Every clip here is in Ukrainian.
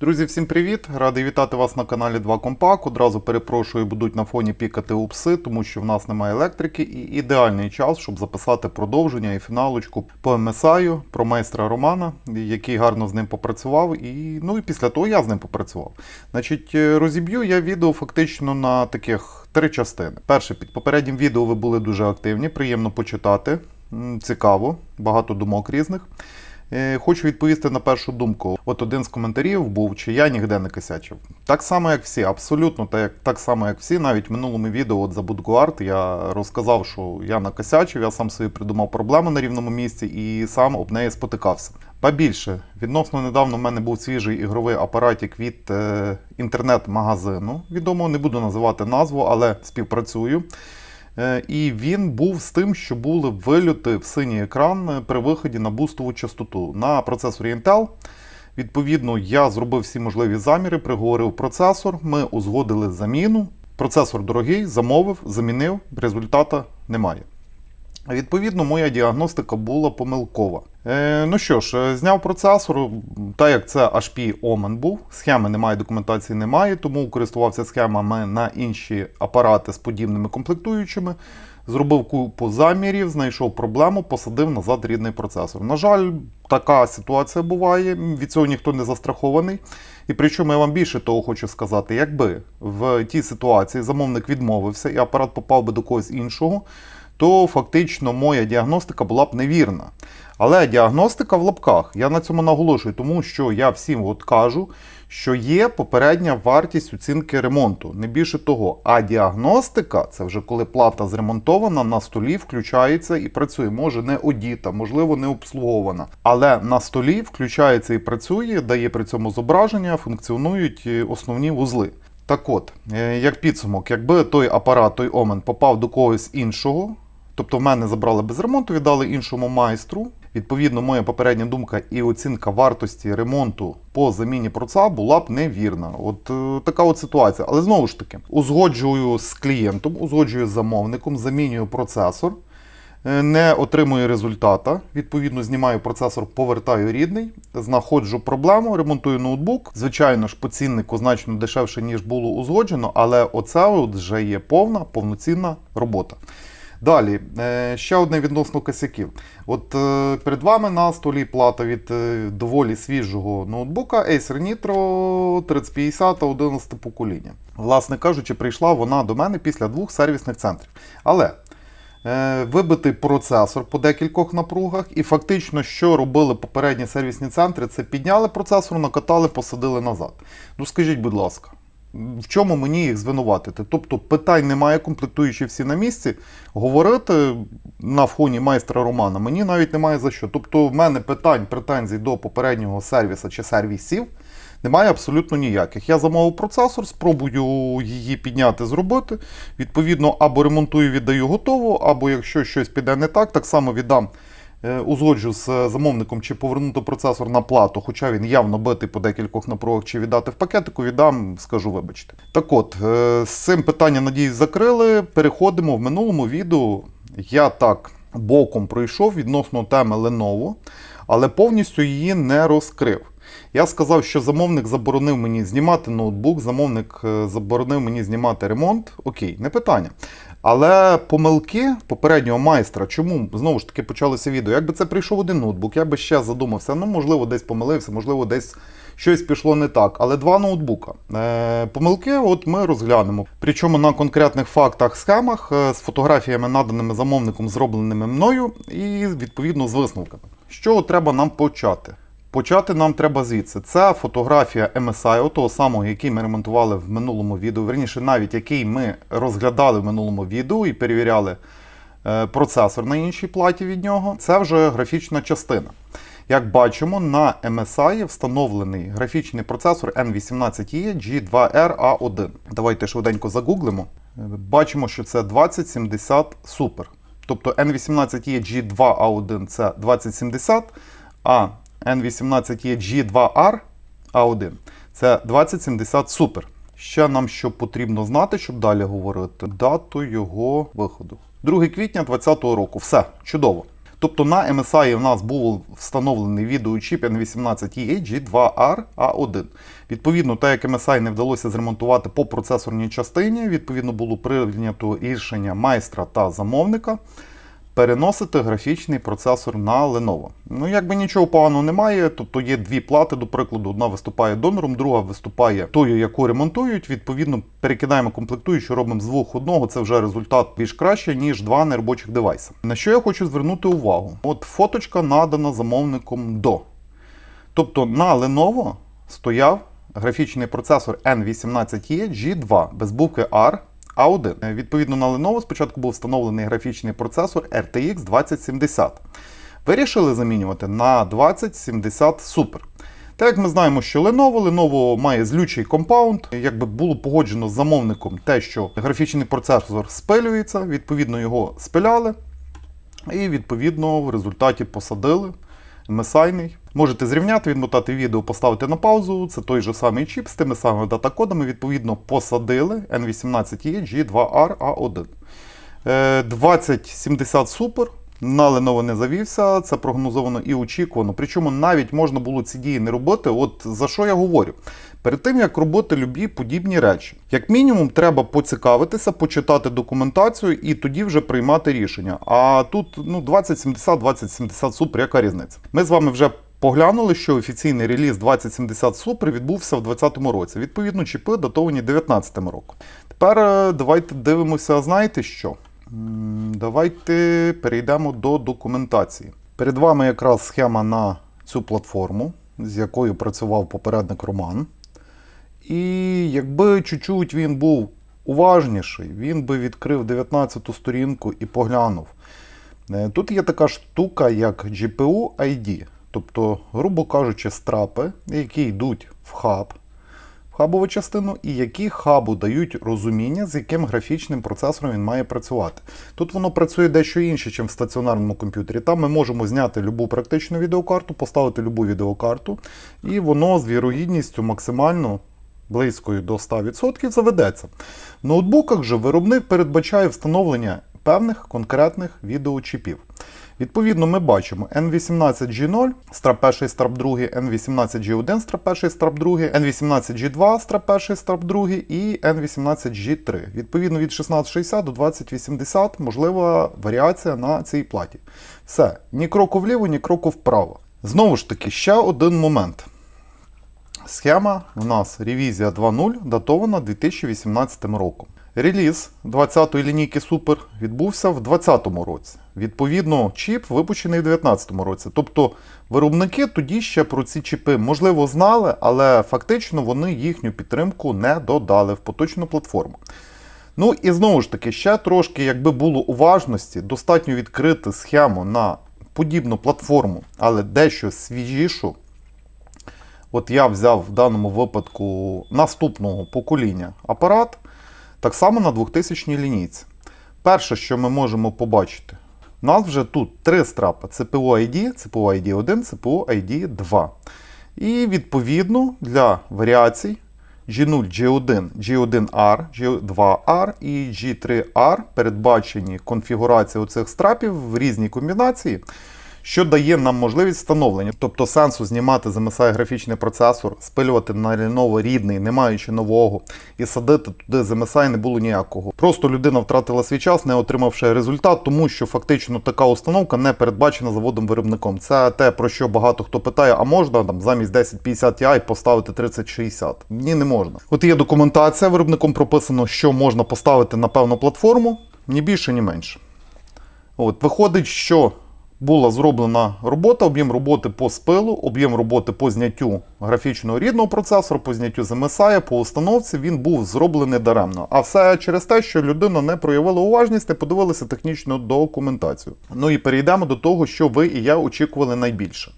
Друзі, всім привіт! Радий вітати вас на каналі 2 Компак. Одразу перепрошую, будуть на фоні пікати упси, тому що в нас немає електрики, і ідеальний час, щоб записати продовження і фіналочку по MSI, про майстра Романа, який гарно з ним попрацював. І ну і після того я з ним попрацював. Значить, е, розіб'ю я відео фактично на таких три частини. Перше, під попереднім відео ви були дуже активні, приємно почитати. Цікаво, багато думок різних. Е, Хочу відповісти на першу думку. От один з коментарів був, чи я ніде не косячив. Так само, як всі, абсолютно так, так само, як всі. Навіть в минулому відео от за Будгуарт я розказав, що я накосячив, я сам собі придумав проблему на рівному місці і сам об неї спотикався. Ба більше, відносно недавно в мене був свіжий ігровий апаратик від е, інтернет-магазину. Відомо, не буду називати назву, але співпрацюю. Е, І він був з тим, що були вильоти в синій екран е, при виході на бустову частоту на процесорі Intel. Відповідно, я зробив всі можливі заміри, приговорив процесор, ми узгодили заміну. Процесор дорогий, замовив, замінив, результата немає. Відповідно, моя діагностика була помилкова. Е, ну що ж, е, зняв процесор, так як це HP Omen був, схеми немає, документації немає, тому користувався схемами на інші апарати з подібними комплектуючими. Зробив купу замірів, знайшов проблему, посадив назад рідний процесор. На жаль, така ситуація буває, від цього ніхто не застрахований. І причому я вам більше того хочу сказати, якби в тій ситуації замовник відмовився і апарат попав би до когось іншого, то фактично моя діагностика була б невірна. Але діагностика в лапках. Я на цьому наголошую, тому що я всім от кажу, що є попередня вартість оцінки ремонту, не більше того. А діагностика це вже коли плата зремонтована, на столі включається і працює. Може не одіта, можливо, не обслугована. Але на столі включається і працює, дає при цьому зображення, функціонують е, основні вузли. Так от, е, як підсумок, якби той апарат, той омен попав до когось іншого, тобто в мене забрали без ремонту, віддали іншому майстру. Відповідно, моя попередня думка і оцінка вартості ремонту по заміні проца була б невірна. От е, така от ситуація. Але знову ж таки, узгоджую з клієнтом, узгоджую з замовником, замінюю процесор, е, не отримую результата. Відповідно, знімаю процесор, повертаю рідний, знаходжу проблему, ремонтую ноутбук. Звичайно ж, по ціннику значно дешевше, ніж було узгоджено, але оце от вже є повна, повноцінна робота. Далі, е, ще одне відносно косяків. От е, перед вами на столі плата від е, доволі свіжого ноутбука Acer Nitro 3050 11 покоління. Власне кажучи, прийшла вона до мене після двох сервісних центрів. Але вибитий процесор по декількох напругах, і фактично, що робили попередні сервісні центри, це підняли процесор, накатали, посадили назад. Ну скажіть, будь ласка. В чому мені їх звинуватити? Тобто питань немає, комплектуючі всі на місці. Говорити на фоні майстра Романа мені навіть немає за що. Тобто, в мене питань, претензій до попереднього сервіса чи сервісів немає абсолютно ніяких. Я замовив процесор, спробую її підняти, зробити. Відповідно, або ремонтую, віддаю готово, або якщо щось піде не так, так само віддам. Е, Узгоджу з е, замовником, чи повернути процесор на плату, хоча він явно битий по декількох напругах, чи віддати в пакетику, віддам, скажу, вибачте. Так от, е, з цим питання, надіюсь, закрили. Переходимо в минулому відео. Я так боком пройшов відносно теми Lenovo, але повністю її не розкрив. Я сказав, що замовник заборонив мені знімати ноутбук, замовник заборонив мені знімати ремонт. Окей, не питання. Але помилки попереднього майстра, чому знову ж таки почалося відео? Якби це прийшов один ноутбук, я би ще задумався. Ну, можливо, десь помилився, можливо, десь щось пішло не так. Але два ноутбука. Е, помилки, от ми розглянемо. Причому на конкретних фактах, схемах е, з фотографіями, наданими замовником, зробленими мною, і відповідно з висновками. Чого треба нам почати? Почати нам треба звідси. Це фотографія MSI, того самого, який ми ремонтували в минулому відео. Верніше, навіть який ми розглядали в минулому відео і перевіряли е, процесор на іншій платі від нього. Це вже графічна частина. Як бачимо, на MSI встановлений графічний процесор N18E G2R A1. Давайте швиденько загуглимо. Бачимо, що це 2070 Super. Тобто N18E G2A1 це 2070, а N18E G2R A1 це 2070 Super. Ще нам що потрібно знати, щоб далі говорити, дату його виходу. 2 квітня 2020 року. Все, чудово. Тобто на MSI в нас був встановлений відеочіп N18E G2R A1. Відповідно, так як MSI не вдалося зремонтувати по процесорній частині, відповідно було прийнято рішення майстра та замовника переносити графічний процесор на Lenovo. Ну, якби нічого поганого немає. Тобто є дві плати, до прикладу, одна виступає донором, друга виступає тою, яку ремонтують. Відповідно, перекидаємо комплектуючу, робимо з двох одного. Це вже результат більш краще, ніж два неробочих девайси. На що я хочу звернути увагу? От фоточка надана замовником до. Тобто на Lenovo стояв графічний процесор N18E G2 без букви R A1. Е, Відповідно на Lenovo спочатку був встановлений графічний процесор RTX 2070. Вирішили замінювати на 2070 Super. Так як ми знаємо, що Lenovo, Lenovo має злючий компаунд, якби було погоджено з замовником те, що графічний процесор спилюється, відповідно його спиляли, і відповідно в результаті посадили MSI. Можете зрівняти, відмотати відео, поставити на паузу. Це той же самий чіп з тими самими датакодами. Відповідно, посадили N18E G2R A1. Е, 2070 Super на Lenovo не завівся, це прогнозовано і очікувано. Причому навіть можна було ці дії не робити. От за що я говорю? Перед тим як робити любі подібні речі, як мінімум, треба поцікавитися, почитати документацію і тоді вже приймати рішення. А тут ну 2070, 2070 Super, яка різниця? Ми з вами вже поглянули, що офіційний реліз 2070 Super відбувся в 2020 році. Відповідно, чіпи датовані 2019 роком. Тепер е, давайте дивимося, знаєте що? Давайте перейдемо до документації. Перед вами якраз схема на цю платформу, з якою працював попередник Роман. І якби чуть-чуть він був уважніший, він би відкрив 19 сторінку і поглянув. Е, Тут є така штука, як GPU ID, тобто, грубо кажучи, страпи, які йдуть в хаб, в хабову частину, і які хабу дають розуміння, з яким графічним процесором він має працювати. Тут воно працює дещо інше, ніж в стаціонарному комп'ютері. Там ми можемо зняти любу практичну відеокарту, поставити любу відеокарту, і воно з вірогідністю максимально близькою до 100% заведеться. В ноутбуках же виробник передбачає встановлення певних конкретних відеочіпів. Відповідно, ми бачимо N18G0, страп 1, страп 2, N18G1, страп 1, страп 2, N18G2, страп 1, страп 2 і N18G3. Відповідно, від 1660 до 2080 можлива варіація на цій платі. Все, ні кроку вліво, ні кроку вправо. Знову ж таки, ще один момент. Схема у нас ревізія 2.0 датована 2018 роком. Реліз 20-ї лінійки Super відбувся в 2020 році. Відповідно, чіп випущений в 2019 році. Тобто виробники тоді ще про ці чіпи можливо знали, але фактично вони їхню підтримку не додали в поточну платформу. Ну і знову ж таки, ще трошки, якби було уважності, достатньо відкрити схему на подібну платформу, але дещо свіжішу. От я взяв в даному випадку наступного покоління апарат, так само на 2000 лінійці. Перше, що ми можемо побачити, у нас вже тут три страпи: CPU ID, CPU ID 1, CPU ID 2. І відповідно для варіацій G0, G1, G1R, G2R і G3R передбачені конфігурації оцих страпів в різній комбінації, що дає нам можливість встановлення. Тобто сенсу знімати з MSI графічний процесор, спилювати на Lenovo рідний, не маючи нового, і садити туди з MSI не було ніякого. Просто людина втратила свій час, не отримавши результат, тому що фактично така установка не передбачена заводом-виробником. Це те, про що багато хто питає, а можна там замість 1050 Ti поставити 3060? Ні, не можна. От є документація, виробником прописано, що можна поставити на певну платформу, ні більше, ні менше. От, виходить, що була зроблена робота, об'єм роботи по спилу, об'єм роботи по зняттю графічного рідного процесора, по зняттю з MSI, по установці він був зроблений даремно. А все через те, що людина не проявила уважність, не подивилася технічну документацію. Ну і перейдемо до того, що ви і я очікували найбільше.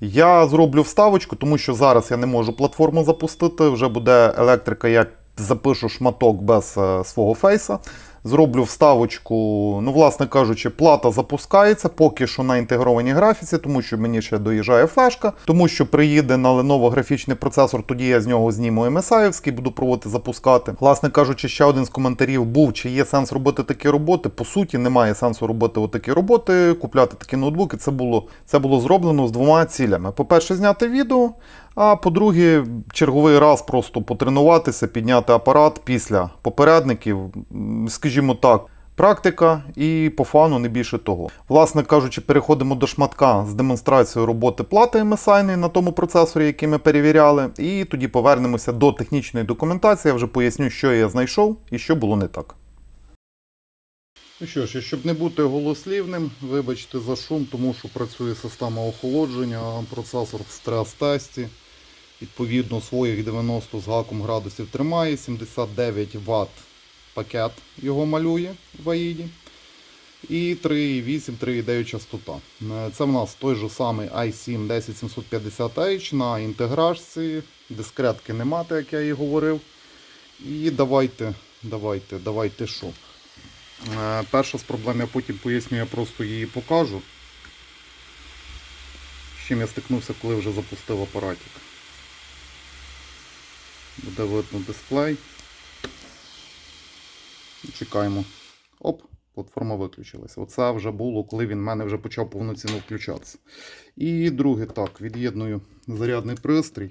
Я зроблю вставочку, тому що зараз я не можу платформу запустити. Вже буде електрика, я запишу шматок без е, свого фейса. Зроблю вставочку. Ну, власне кажучи, плата запускається поки що на інтегрованій графіці, тому що мені ще доїжджає флешка, тому що приїде на Lenovo графічний процесор, тоді я з нього зніму MSI, буду пробувати запускати. Власне кажучи, ще один з коментарів був, чи є сенс робити такі роботи. По суті, немає сенсу робити отакі роботи, купляти такі ноутбуки. Це було, це було зроблено з двома цілями. По-перше, зняти відео. А по-друге, черговий раз просто потренуватися, підняти апарат після попередників, скажімо так. Практика і по фану не більше того. Власне кажучи, переходимо до шматка з демонстрацією роботи плати MSI на тому процесорі, який ми перевіряли, і тоді повернемося до технічної документації. Я вже поясню, що я знайшов і що було не так. Ну що ж, щоб не бути голослівним, вибачте за шум, тому що працює система охолодження, процесор в стрес-тесті. Відповідно, своїх 90 з гаком градусів тримає, 79 Вт пакет його малює в AID. І 3,8, 3,9 частота. Е, Це в нас той же самий i7 10750H на інтеграції. Дискретки нема, так як я і говорив. І давайте, давайте, давайте що. Е, Перша з проблем я потім поясню, я просто її покажу. З чим я стикнувся, коли вже запустив апаратик. Буде видно дисплей. Чекаємо. Оп, платформа виключилася. Оце вже було, коли він в мене вже почав повноцінно включатися. І друге, так, від'єдную зарядний пристрій.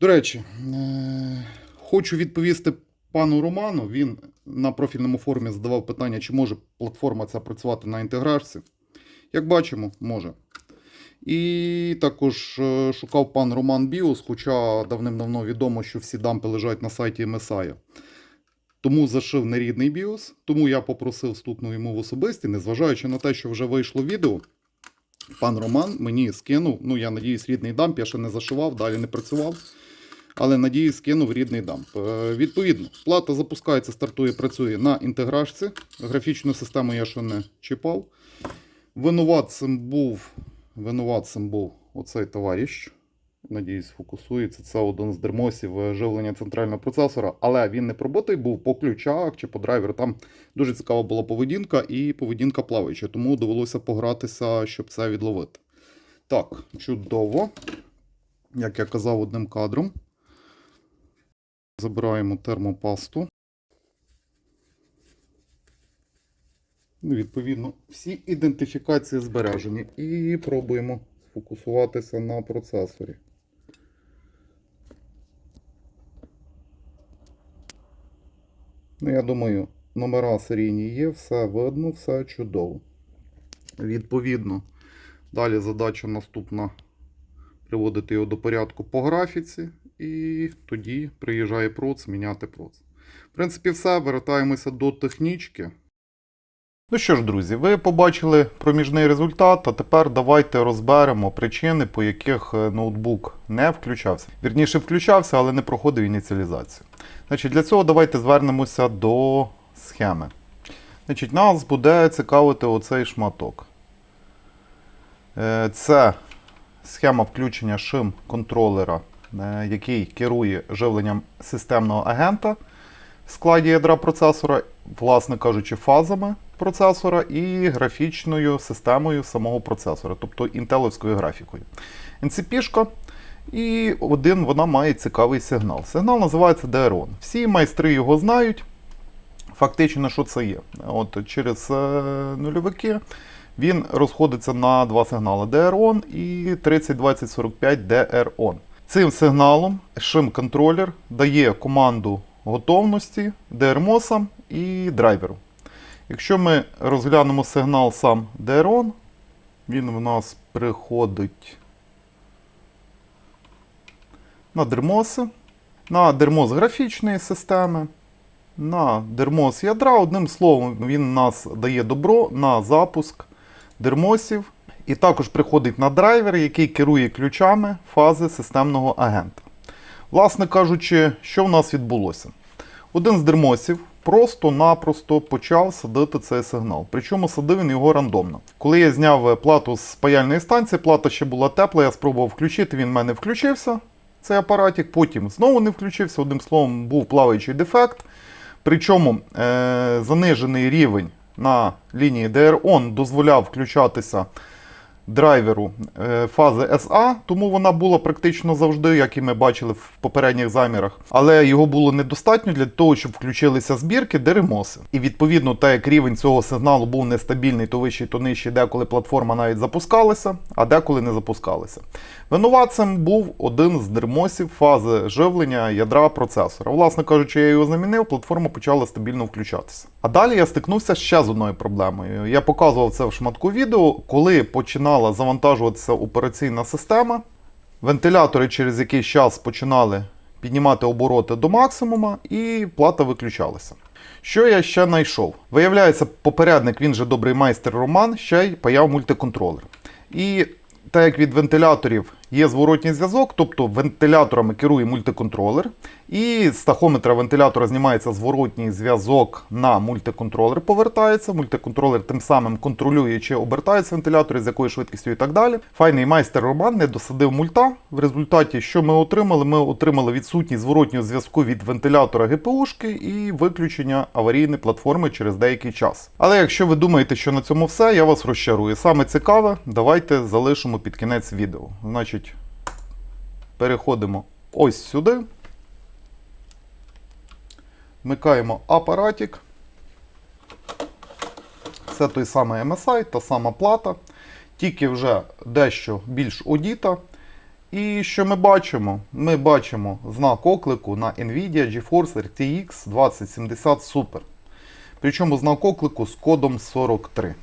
До речі, е- хочу відповісти пану Роману. Він на профільному форумі задавав питання, чи може платформа ця працювати на інтеграції. Як бачимо, може. І також е, шукав пан Роман Біус, хоча давним-давно відомо, що всі дампи лежать на сайті MSI. Тому зашив нерідний BIOS, тому я попросив стукнув йому в особисті, незважаючи на те, що вже вийшло відео. Пан Роман мені скинув, ну я надіюсь, рідний дамп, я ще не зашивав, далі не працював. Але надіюсь, скинув рідний дамп. Е, відповідно, плата запускається, стартує, працює на інтеграшці. Графічну систему я ще не чіпав. Винуватцем був, винуватцем був оцей товариш. Надіюсь, фокусується. Це один з дермосів е, живлення центрального процесора, але він не пробитий був по ключах чи по драйверу. Там дуже цікава була поведінка і поведінка плаваюча, тому довелося погратися, щоб це відловити. Так, чудово. Як я казав одним кадром. Забираємо термопасту. Ну, Відповідно, всі ідентифікації збережені. І пробуємо сфокусуватися на процесорі. Ну, я думаю, номера серійні є, все видно, все чудово. Відповідно, далі задача наступна приводити його до порядку по графіці, і тоді приїжджає проц, міняти проц. В принципі, все. Вертаємося до технічки. Ну що ж, друзі, ви побачили проміжний результат, а тепер давайте розберемо причини, по яких е, ноутбук не включався. Вірніше, включався, але не проходив ініціалізацію. Значить, Для цього давайте звернемося до схеми. Значить, Нас буде цікавити оцей шматок. Е, Це схема включення шим контролера, е, який керує живленням системного агента в складі ядра процесора, власне кажучи, фазами процесора і графічною системою самого процесора, тобто інтеловською графікою. NCP-шка, і один вона має цікавий сигнал. Сигнал називається DRON. Всі майстри його знають. Фактично, що це є? От Через е, нульовики він розходиться на два сигнали DRON і 302045 DRON. Цим сигналом шим-контролер дає команду готовності DRMOS і драйверу. Якщо ми розглянемо сигнал сам DRON, він в нас приходить на дермоси, на дермоз графічної системи, на дермоз ядра. Одним словом, він нас дає добро на запуск дермосів. І також приходить на драйвер, який керує ключами фази системного агента. Власне кажучи, що в нас відбулося? Один з дермосів просто-напросто почав садити цей сигнал. Причому садив він його рандомно. Коли я зняв плату з паяльної станції, плата ще була тепла, я спробував включити, він в мене включився, цей апаратик, потім знову не включився. Одним словом, був плаваючий дефект. Причому е, занижений рівень на лінії DRON дозволяв включатися драйверу е, фази SA, тому вона була практично завжди, як і ми бачили в попередніх замірах. Але його було недостатньо для того, щоб включилися збірки деремоси. І відповідно, так як рівень цього сигналу був нестабільний, то вищий, то нижчий, деколи платформа навіть запускалася, а деколи не запускалася. Винуватцем був один з дермосів фази живлення ядра процесора. Власне кажучи, я його замінив, платформа почала стабільно включатися. А далі я стикнувся ще з одною проблемою. Я показував це в шматку відео, коли починала завантажуватися операційна система. Вентилятори через якийсь час починали піднімати обороти до максимума, і плата виключалася. Що я ще знайшов? Виявляється, попередник, він же добрий майстер Роман, ще й паяв мультиконтролер. І так як від вентиляторів є зворотній зв'язок, тобто вентиляторами керує мультиконтролер, і з тахометра вентилятора знімається зворотній зв'язок на мультиконтролер, повертається. Мультиконтролер тим самим контролює, чи обертається вентилятор, з якою швидкістю і так далі. Файний майстер Роман не досадив мульта. В результаті, що ми отримали? Ми отримали відсутність зворотнього зв'язку від вентилятора ГПУшки і виключення аварійної платформи через деякий час. Але якщо ви думаєте, що на цьому все, я вас розчарую. Саме цікаве, давайте залишимо під кінець відео. Значить, переходимо ось сюди. Вмикаємо апаратик. Це той самий MSI, та сама плата, тільки вже дещо більш одіта. І що ми бачимо? Ми бачимо знак оклику на Nvidia GeForce RTX 2070 Super. Причому знак оклику з кодом 43.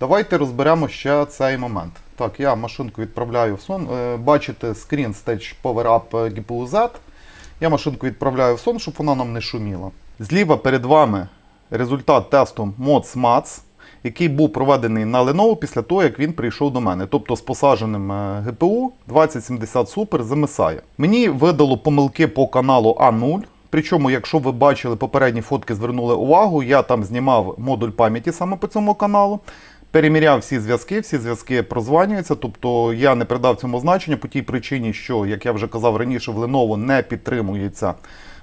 Давайте розберемо ще цей момент. Так, я машинку відправляю в сон. Е, Бачите скрін Stage Power Up GPU Z. Я машинку відправляю в сон, щоб вона нам не шуміла. Зліва перед вами результат тесту MODS MATS, який був проведений на Lenovo після того, як він прийшов до мене. Тобто з посадженим е, GPU 2070 Super з MSI. Мені видало помилки по каналу A0. Причому, якщо ви бачили попередні фотки, звернули увагу, я там знімав модуль пам'яті саме по цьому каналу. Переміряв всі зв'язки, всі зв'язки прозванюються, тобто я не придав цьому значення по тій причині, що, як я вже казав раніше, в Lenovo не підтримується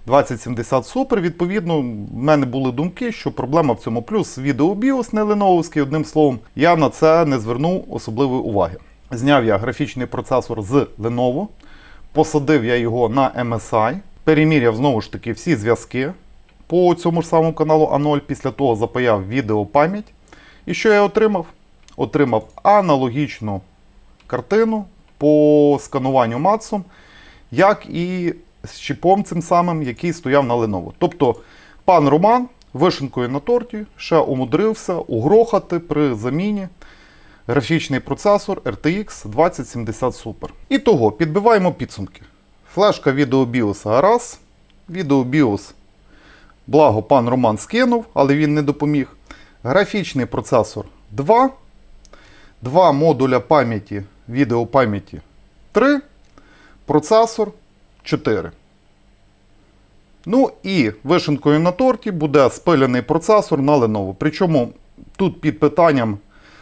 2070 Super. Відповідно, в мене були думки, що проблема в цьому плюс відеобіос не леновський, одним словом, я на це не звернув особливої уваги. Зняв я графічний процесор з Lenovo, посадив я його на MSI, переміряв знову ж таки всі зв'язки по цьому ж самому каналу А0, після того запаяв відеопам'ять. І що я отримав? Отримав аналогічну картину по скануванню Матсом, як і з чіпом цим самим, який стояв на Lenovo. Тобто пан Роман вишенкою на торті ще умудрився угрохати при заміні графічний процесор RTX 2070 Super. І того, підбиваємо підсумки. Флешка відеобіоса гаразд. Відеобіос, благо пан Роман скинув, але він не допоміг. Графічний процесор 2. Два модуля пам'яті, відеопам'яті 3. Процесор 4. Ну і вишенкою на торті буде спилений процесор на Lenovo. Причому тут під питанням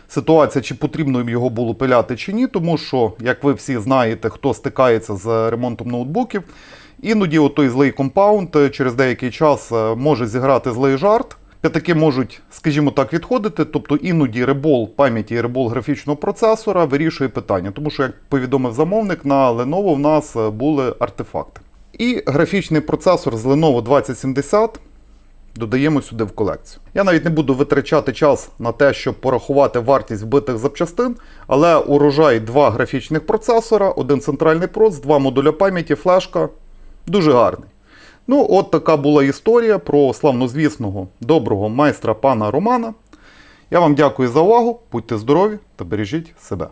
ситуація, чи потрібно їм його було пиляти чи ні, тому що, як ви всі знаєте, хто стикається з ремонтом ноутбуків, іноді отой злий компаунд е, через деякий час е, може зіграти злий жарт. П'ятаки можуть, скажімо так, відходити, тобто іноді ребол пам'яті і ребол графічного процесора вирішує питання, тому що, як повідомив замовник, на Lenovo в нас е, були артефакти. І графічний процесор з Lenovo 2070 додаємо сюди в колекцію. Я навіть не буду витрачати час на те, щоб порахувати вартість вбитих запчастин, але урожай два графічних процесора, один центральний проц, два модуля пам'яті, флешка дуже гарний. Ну, от така була історія про славнозвісного доброго майстра пана Романа. Я вам дякую за увагу, будьте здорові та бережіть себе.